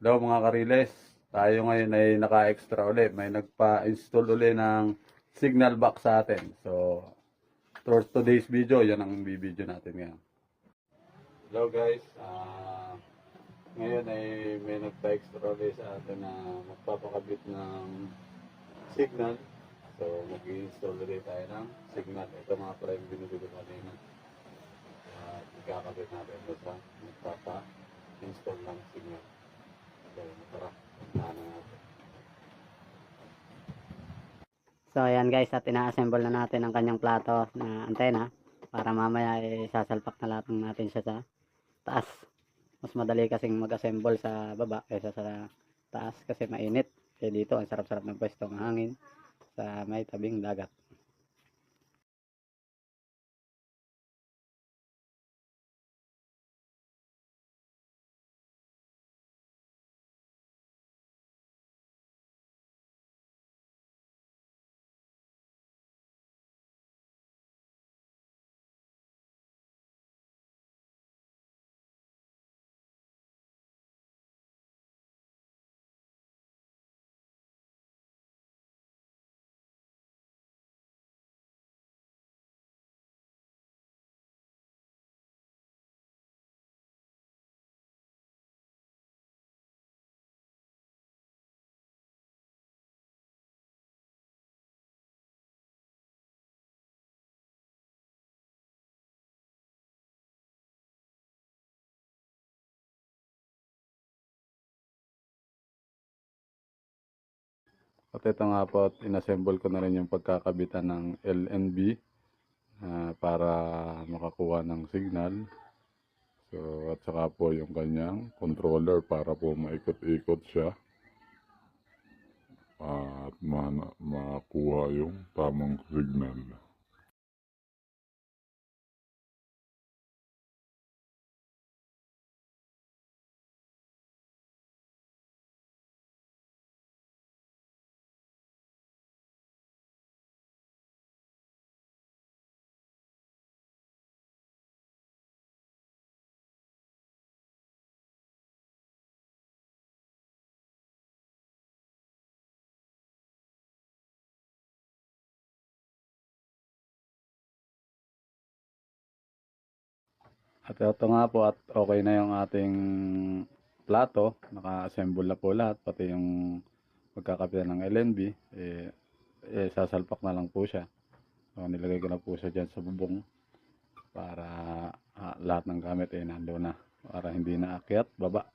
Hello mga kariles, tayo ngayon ay naka-extra ulit. May nagpa-install ulit ng signal box sa atin. So, for today's video, yan ang video natin ngayon. Hello guys, ah, ngayon ay may nagpa-extra ulit sa atin na magpapakabit ng signal. So, mag-install ulit tayo ng signal. Ito mga yung binili ko kanina. At ikakabit natin ito sa magpapa-install ng signal. So, tara, unahan na natin. So ayan guys, at ina-assemble na natin ang kanyang plato na antena para mamaya isasalpak na lahat natin siya sa taas. Mas madali kasing mag-assemble sa baba kaysa sa taas kasi mainit. Kaya dito ang sarap-sarap ng pwesto ng hangin sa may tabing dagat. At ito nga po, inassemble ko na rin yung pagkakabitan ng LNB ah, para makakuha ng signal. So, at saka po yung kanyang controller para po maikot-ikot siya. At ma- makuha yung tamang signal. At ito nga po at okay na yung ating plato. Naka-assemble na po lahat. Pati yung pagkakapitan ng LNB. Eh, eh, sasalpak na lang po siya. So, nilagay ko na po siya dyan sa bubong. Para ah, lahat ng gamit eh nando na. Para hindi na akyat, baba.